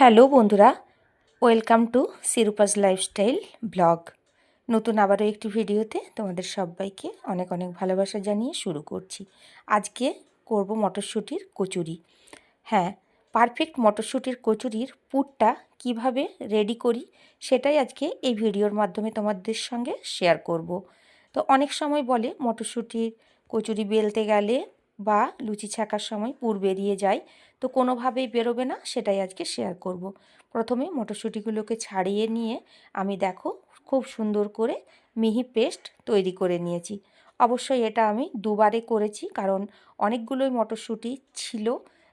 Hello বন্ধুরা, welcome to Sirupa's lifestyle blog. নতুন আবারও একটি ভিডিওতে তোমাদের সবাইকে অনেক অনেক ভালোবাসা জানিয়ে শুরু করছি। আজকে করব মটরশুঁটির কচুরি। হ্যাঁ পারফেক্ট মটরশুঁটির কচুরির পুরটা কীভাবে রেডি করি সেটাই আজকে এই ভিডিওর মাধ্যমে তোমাদের সঙ্গে শেয়ার করব। তো অনেক সময় বলে মটরশুঁটির কচুরি বেলতে গেলে বা লুচি ছাকার সময় পুর বেরিয়ে যায়। তো কোনোভাবেই বেরোবে না, সেটাই আজকে শেয়ার করব। প্রথমে মটরশুঁটিগুলোকে ছাড়িয়ে নিয়ে আমি দেখো খুব সুন্দর করে মিহি পেস্ট তৈরি করে নিয়েছি। অবশ্যই এটা আমি দুবারে করেছি, কারণ অনেকগুলোই মটরশুঁটি ছিল,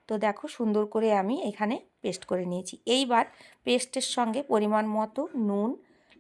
তো দেখো সুন্দর করে আমি এখানে পেস্ট করে নিয়েছি। এইবার পেস্টের সঙ্গে পরিমাণ মতো নুন,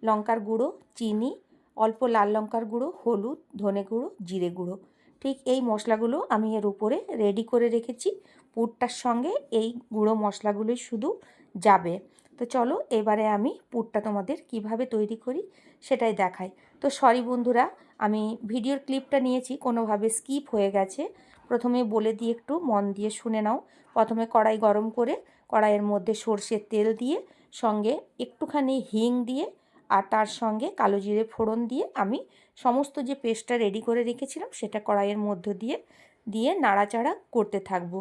লঙ্কার গুঁড়ো, চিনি, অল্প লাল লঙ্কার গুঁড়ো, হলুদ, ধনে গুঁড়ো, জিরে গুঁড়ো। ঠিক এই মশলাগুলো আমি এর উপরে রেডি করে রেখেছি। পুরটার সঙ্গে এই গুঁড়ো মশলাগুলোই শুধু যাবে। তো চলো, এবারে আমি পুরটা তোমাদের কীভাবে তৈরি করি সেটাই দেখাই। তো সরি বন্ধুরা, আমি ভিডিওর ক্লিপটা নিয়েছি, কোনোভাবে স্কিপ হয়ে গেছে। প্রথমে বলে দিয়ে একটু মন দিয়ে শুনে নাও। প্রথমে কড়াই গরম করে, কড়াইয়ের মধ্যে সর্ষের তেল দিয়ে, সঙ্গে একটুখানি হিং দিয়ে, আর তার সঙ্গে কালো জিরে ফোড়ন দিয়ে আমি সমস্ত যে পেস্টটা রেডি করে রেখেছিলাম, সেটা কড়াইয়ের মধ্য দিয়ে দিয়ে নাড়াচাড়া করতে থাকব।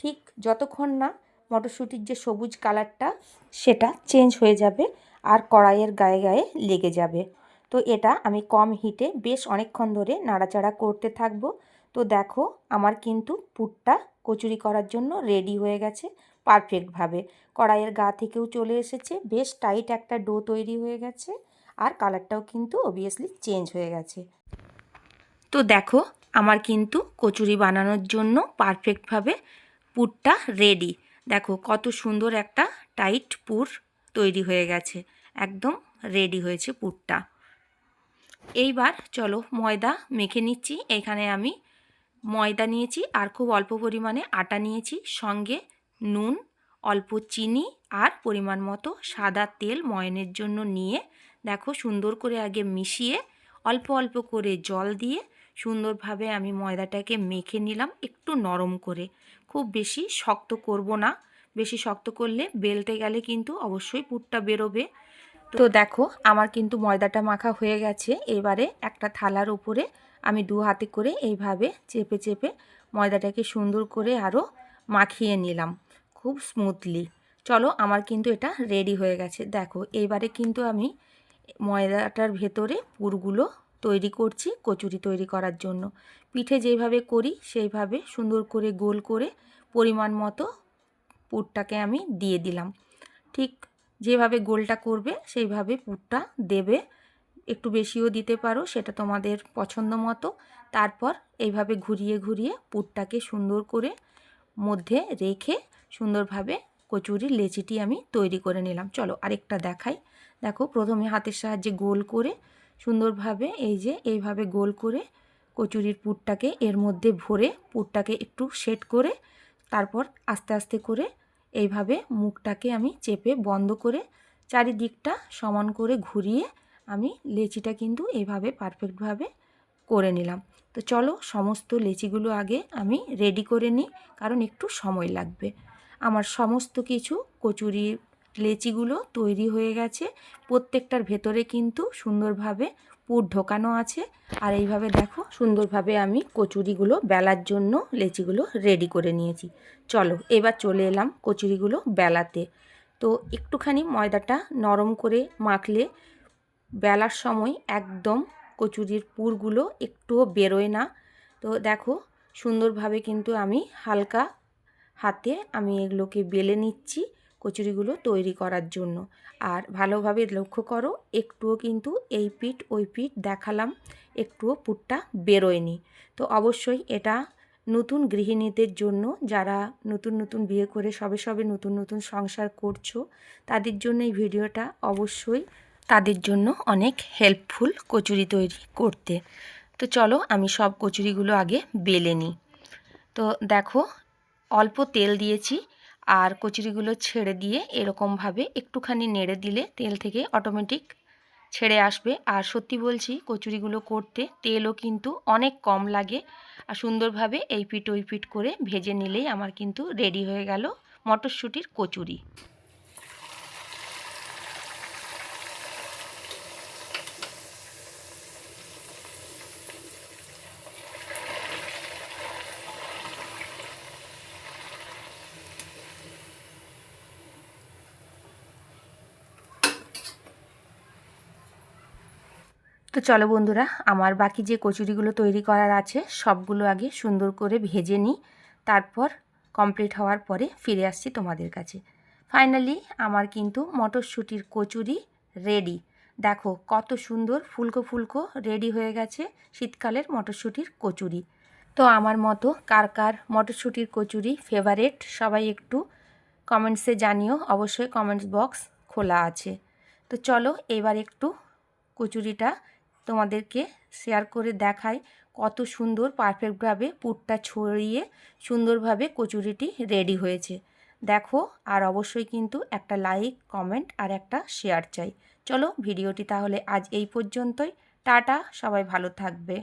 ঠিক যতক্ষণ না মটরশুঁটির যে সবুজ কালারটা, সেটা চেঞ্জ হয়ে যাবে আর কড়াইয়ের গায়ে গায়ে লেগে যাবে। তো এটা আমি কম হিটে বেশ অনেকক্ষণ ধরে নাড়াচাড়া করতে থাকব। তো দেখো আমার কিন্তু পুরটা কচুরি করার জন্য রেডি হয়ে গেছে পারফেক্টভাবে কড়াইয়ের গা থেকেও চলে এসেছে, বেশ টাইট একটা ডো তৈরি হয়ে গেছে আর কালারটাও কিন্তু অবভিয়াসলি চেঞ্জ হয়ে গেছে। তো দেখো আমার কিন্তু কচুরি বানানোর জন্য পারফেক্টভাবে পুরটা রেডি দেখো কত সুন্দর একটা টাইট পুর তৈরি হয়ে গেছে। একদম রেডি হয়েছে পুরটা। এইবার চলো ময়দা মেখে নিচ্ছি। এখানে আমি ময়দা নিয়েছি আর খুব অল্প পরিমাণে আটা নিয়েছি। সঙ্গে নুন, অল্প চিনি আর পরিমাণ মতো সাদা তেল ময়নের জন্য নিয়ে দেখো সুন্দর করে আগে মিশিয়ে অল্প অল্প করে জল দিয়ে সুন্দরভাবে আমি ময়দাটাকে মেখে নিলাম একটু নরম করে। খুব বেশি শক্ত করব না। বেশি শক্ত করলে বেলতে গেলে কিন্তু অবশ্যই পুরটা বেরোবে। তো দেখো, আমার কিন্তু ময়দাটা মাখা হয়ে গেছে। এবারে একটা থালার উপরে আমি দু হাতে করে এইভাবে চেপে চেপে ময়দাটাকে সুন্দর করে আরও মাখিয়ে নিলাম খুব স্মুথলি চলো, আমার কিন্তু এটা রেডি হয়ে গেছে। দেখো এইবারে কিন্তু আমি ময়দাটার ভেতরে পুরগুলো তৈরি করছি, কচুরি তৈরি করার জন্য। পিঠে যেইভাবে করি, সেইভাবে সুন্দর করে গোল করে পরিমাণ মতো পুরটাকে আমি দিয়ে দিলাম। ঠিক যেভাবে গোলটা করবে, সেইভাবে পুরটা দেবে। একটু বেশিও দিতে পারো, সেটা তোমাদের পছন্দ মতো। তারপর এইভাবে ঘুরিয়ে ঘুরিয়ে পুরটাকে সুন্দর করে মধ্যে রেখে সুন্দরভাবে কচুরির লেচিটি আমি তৈরি করে নিলাম। চলো আরেকটা দেখাই। দেখো, প্রথমে হাতের সাহায্যে গোল করে সুন্দরভাবে এই যে এইভাবে গোল করে কচুরির পুরটাকে এর মধ্যে ভরে পুরটাকে একটু সেট করে তারপর আস্তে আস্তে করে এইভাবে মুখটাকে আমি চেপে বন্ধ করে চারিদিকটা সমান করে ঘুরিয়ে আমি লেচিটা কিন্তু এইভাবে পারফেক্টভাবে করে নিলাম। তো চলো সমস্ত লেচিগুলো আগে আমি রেডি করে নিই, কারণ একটু সময় লাগবে। আমার সমস্ত কিছু কচুরি লেচিগুলো তৈরি হয়ে গেছে। প্রত্যেকটার ভেতরে কিন্তু সুন্দরভাবে পুর ঢোকানো আছে। আর এইভাবে দেখো সুন্দরভাবে আমি কচুরিগুলো বেলার জন্য লেচিগুলো রেডি করে নিয়েছি। চলো এবার চলে এলাম কচুরিগুলো বেলাতে। তো একটুখানি ময়দাটা নরম করে মাখলে বেলার সময় একদম কচুরির পুরগুলো একটুও বেরোয় না। তো দেখো সুন্দরভাবে কিন্তু আমি হালকা হাতে আমি এগুলোকে বেলে নিচ্ছি। কচুরিগুলো তৈরি করার জন্য। আর ভালোভাবে লক্ষ্য করো, একটুও কিন্তু এই পিঠ, ওই পিঠ দেখালাম, একটুও পুটটা বেরোয়নি। তো অবশ্যই এটা নতুন গৃহিণীদের জন্য, যারা নতুন নতুন বিয়ে করে, সবে সবে নতুন নতুন সংসার করছ, তাদের জন্য এই ভিডিওটা অবশ্যই তাদের জন্য অনেক হেল্পফুল কচুরি তৈরি করতে। তো চলো আমি সব কচুরিগুলো আগে বেলে নিই। তো দেখো, অল্প তেল দিয়েছি আর কচুরিগুলো ছেড়ে দিয়ে এরকমভাবে একটুখানি নেড়ে দিলে তেল থেকে অটোমেটিক ছেড়ে আসবে। আর সত্যি বলছি, কচুরিগুলো করতে তেলও কিন্তু অনেক কম লাগে। আর সুন্দরভাবে এই পিট ওই পিট করে ভেজে নিলেই আমার কিন্তু রেডি হয়ে গেল মটরশুঁটির কচুরি। চলো বন্ধুরা, আমার বাকি যে কচুরিগুলো তৈরি করার আছে, সবগুলো আগে সুন্দর করে ভেজে নিই। তারপর কমপ্লিট হওয়ার পরে ফিরে আসছি তোমাদের কাছে। ফাইনালি আমার কিন্তু মটরশুঁটির কচুরি রেডি দেখো কত সুন্দর ফুলকো ফুলকো রেডি হয়ে গেছে শীতকালের মটরশুঁটির কচুরি। তো আমার মতো কার কার মটরশুঁটির কচুরি ফেভারেট সবাই একটু কমেন্টসে জানিও, অবশ্যই কমেন্টস বক্স খোলা আছে। তো চলো এবার একটু কচুরিটা তোমাদেরকে শেয়ার করে দেখাই কত সুন্দর পারফেক্টভাবে পুরটা ছড়িয়ে সুন্দরভাবে কচুরিটি রেডি হয়েছে। দেখো, আর অবশ্যই কিন্তু একটা লাইক কমেন্ট আর একটা শেয়ার চাই। চলো ভিডিওটি তাহলে আজ এই পর্যন্তই। টাটা, সবাই ভালো থাকবে।